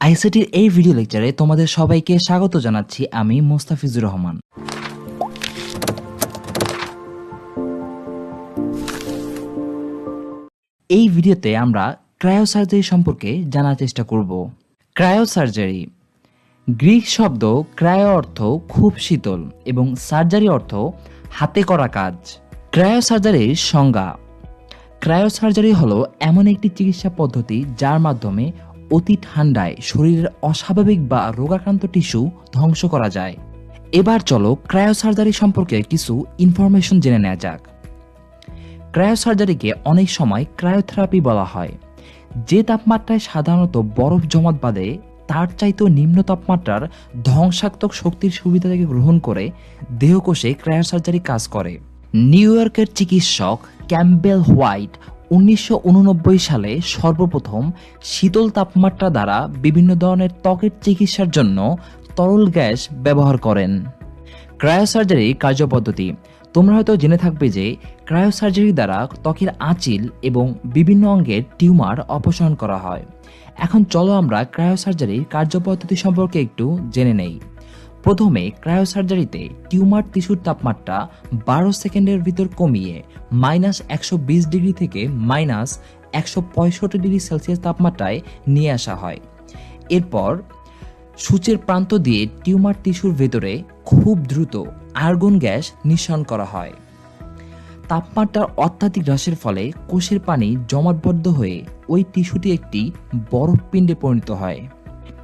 আইসিটির এই ভিডিও লেকচারে তোমাদের সবাইকে স্বাগত জানাচ্ছি আমি মোস্তাফিজুর রহমান। এই ভিডিওতে আমরা ক্রায়োসার্জারি সম্পর্কে জানার চেষ্টা করব। ক্রায়োসার্জারি, গ্রিক শব্দ ক্রায়ো অর্থ খুব শীতল এবং সার্জারি অর্থ হাতে করা কাজ। ক্রায়োসার্জারির সংজ্ঞা, ক্রায়োসার্জারি হলো এমন একটি চিকিৎসা পদ্ধতি যার মাধ্যমে অতি ঠান্ডায় শরীরের অস্বাভাবিক বা রোগাক্রান্ত টিস্যু ধ্বংস করা যায়। এবার চলো ক্রায়োসার্জারি সম্পর্কে কিছু ইনফরমেশন জেনে নেওয়া যাক। ক্রায়োসার্জারিকে অনেক সময় ক্রায়োথেরাপি বলা হয়। যে তাপমাত্রায় সাধারণত বরফ জমাট বাঁধে, তার চাইতেও নিম্ন তাপমাত্রার ধ্বংসাত্মক শক্তির সুবিধা থেকে গ্রহণ করে দেহকোষে ক্রায়োসার্জারি কাজ করে। নিউ ইয়র্কের চিকিৎসক ক্যাম্বেল হোয়াইট উনিশশো উননব্বই সালে সর্বপ্রথম শীতল তাপমাত্রা দ্বারা বিভিন্ন ধরনের ত্বকের চিকিৎসার জন্য তরল গ্যাস ব্যবহার করেন। ক্রায়োসার্জারি কার্যপদ্ধতি। তোমরা হয়তো জেনে থাকবে যে ক্রায়োসার্জারি দ্বারা ত্বকের আঁচিল এবং বিভিন্ন অঙ্গের টিউমার অপসারণ করা হয়। এখন চলো আমরা ক্রায়োসার্জারির কার্যপদ্ধতি সম্পর্কে একটু জেনে নেই। প্রথমে ক্রায়োসার্জারিতে টিউমার টিস্যুর তাপমাত্রা বারো সেকেন্ডের ভিতর কমিয়ে মাইনাস একশো বিশ ডিগ্রি থেকে মাইনাস একশো পঁয়ষট্টি ডিগ্রি সেলসিয়াস তাপমাত্রায় নিয়ে আসা হয়। এরপর সূচের প্রান্ত দিয়ে টিউমার টিস্যুর ভেতরে খুব দ্রুত আর্গন গ্যাস নিঃসরণ করা হয়। তাপমাত্রার অত্যাধিক হ্রাসের ফলে কোষের পানি জমাটবদ্ধ হয়ে ওই টিস্যুটি একটি বরফ পিণ্ডে পরিণত হয়।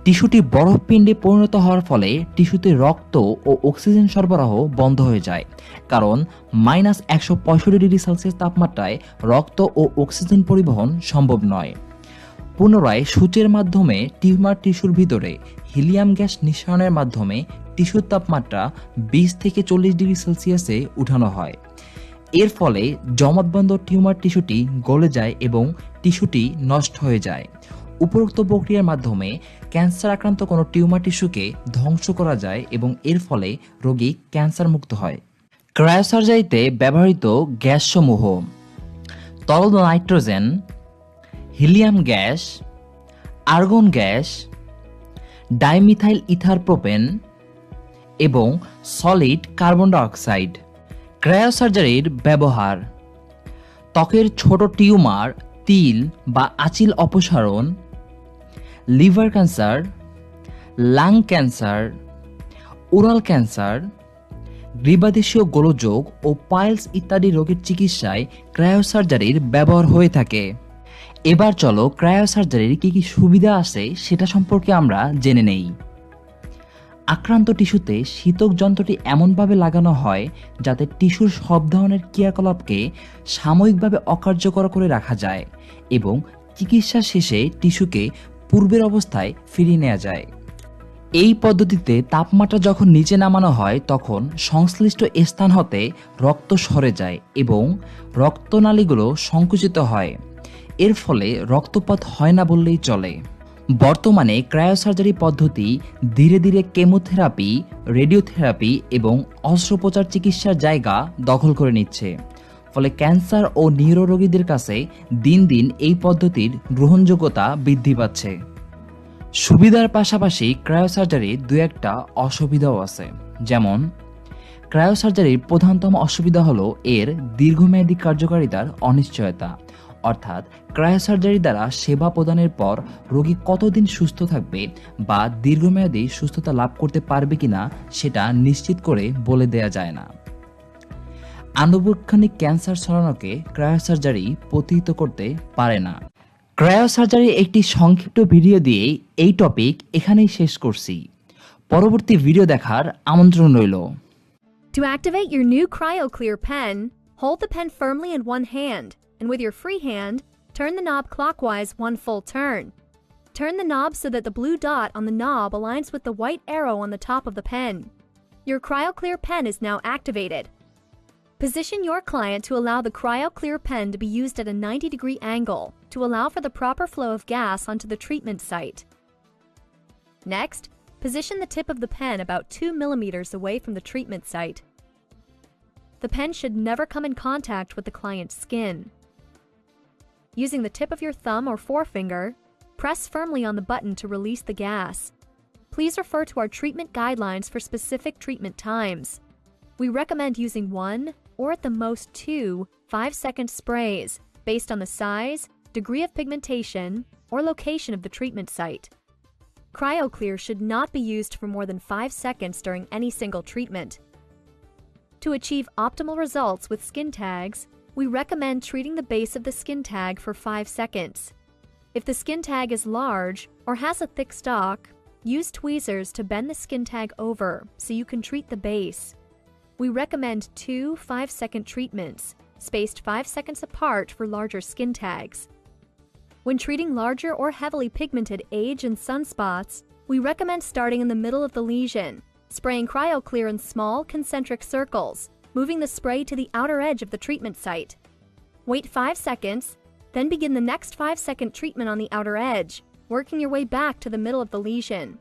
টিস্যুটি বরফ পিণ্ডে পরিণত হওয়ার ফলে টিস্যুতে রক্ত ও অক্সিজেন সরবরাহ বন্ধ হয়ে যায়। কারণ মাইনাস একশো পঁয়ষট্টি ডিগ্রি সেলসিয়াস তাপমাত্রায় রক্ত ও অক্সিজেন পরিবহন সম্ভব নয়। পুনরায় সূচের মাধ্যমে টিউমার টিস্যুর ভিতরে হিলিয়াম গ্যাস নিঃসরণের মাধ্যমে টিস্যুর তাপমাত্রা বিশ থেকে চল্লিশ ডিগ্রি সেলসিয়াসে উঠানো হয়। এর ফলে জমাটবন্ধ টিউমার টিস্যুটি গলে যায় এবং টিস্যুটি নষ্ট হয়ে যায়। উপরোক্ত প্রক্রিয়ার মাধ্যমে ক্যান্সার আক্রান্ত কোনো টিউমার টিস্যুকে ধ্বংস করা যায় এবং এর ফলে রোগী ক্যান্সার মুক্ত হয়। ক্রায়োসার্জারিতে ব্যবহৃত গ্যাসসমূহ তরল nitrogen, helium gas, argon gas, dimethyl ether propane এবং সলিড কার্বন ডাইঅক্সাইড। ক্রায়োসার্জারির ব্যবহার, ত্বকের ছোট টিউমার, তিল বা আচিল অপসারণ liver cancer, lung cancer, oral cancer গ্রীবাদেশীয় গোলযোগ ও পাইলস ইত্যাদি রোগের চিকিৎসায় ক্রায়োসার্জারির ব্যবহার হয়ে থাকে। এবার চলো ক্রায়োসার্জারির কী কী সুবিধা আছে সেটা সম্পর্কে আমরা জেনে নেই। আক্রান্ত টিস্যুতে শীতক যন্ত্রটি এমনভাবে লাগানো হয় যাতে টিস্যুর সব ধরনের ক্রিয়াকলাপকে সাময়িকভাবে অকার্যকর করে রাখা যায় এবং চিকিৎসা শেষে টিস্যুকে পূর্বের অবস্থায় ফিরিয়ে নেওয়া যায়। এই পদ্ধতিতে তাপমাত্রা যখন নিচে নামানো হয়, তখন সংশ্লিষ্ট স্থান হতে রক্ত সরে যায় এবং রক্তনালীগুলো সংকুচিত হয়। এর ফলে রক্তপাত হয় না বললেই চলে। বর্তমানে ক্রায়োসার্জারি পদ্ধতি ধীরে ধীরে কেমোথেরাপি, রেডিওথেরাপি এবং অস্ত্রোপচার চিকিৎসার জায়গা দখল করে নিচ্ছে। ফলে ক্যান্সার ও নিউরো রোগীদের কাছে দিন দিন এই পদ্ধতির গ্রহণযোগ্যতা বৃদ্ধি পাচ্ছে। সুবিধার পাশাপাশি ক্রায়োসার্জারির দু একটা অসুবিধাও আছে। যেমন, ক্রায়োসার্জারির প্রধানতম অসুবিধা হলো এর দীর্ঘমেয়াদী কার্যকারিতার অনিশ্চয়তা। অর্থাৎ ক্রায়োসার্জারি দ্বারা সেবা প্রদানের পর রোগী কতদিন সুস্থ থাকবে বা দীর্ঘমেয়াদী সুস্থতা লাভ করতে পারবে কিনা সেটা নিশ্চিত করে বলে দেয়া যায় না। আনুবৈক্ষণিক ক্যান্সার ছড়ানোকে ক্রায়োসার্জারি প্রতিহিত করতে পারে না ক্রায়োসার্জারি একটি সংক্ষিপ্ত ভিডিও দিয়ে এই টপিক এখানেই শেষ করছি পরবর্তী ভিডিও দেখার আমন্ত্রণ রইল To activate your new CryoClear pen, hold the pen firmly in one hand, and with your free hand, turn the knob clockwise one full turn. Turn the knob so that the blue dot on the knob aligns with the white arrow on the top of the pen. Your CryoClear pen is now activated. Position your client to allow the CryoClear pen to be used at a 90 degree angle to allow for the proper flow of gas onto the treatment site. Next, position the tip of the pen about 2 millimeters away from the treatment site. The pen should never come in contact with the client's skin. Using the tip of your thumb or forefinger, Press firmly on the button to release the gas. Please refer to our treatment guidelines for specific treatment times. We recommend using one or at the most two 5 second sprays based on the size, degree of pigmentation, or location of the treatment site. CryoClear should not be used for more than 5 seconds during any single treatment. To achieve optimal results with skin tags, we recommend treating the base of the skin tag for 5 seconds. If the skin tag is large or has a thick stalk, use tweezers to bend the skin tag over so you can treat the base. We recommend two 5 second treatments, spaced 5 seconds apart for larger skin tags. When treating larger or heavily pigmented age and sunspots, we recommend starting in the middle of the lesion, spraying CryoClear in small, concentric circles, moving the spray to the outer edge of the treatment site. Wait 5 seconds, then begin the next 5 second treatment on the outer edge, working your way back to the middle of the lesion.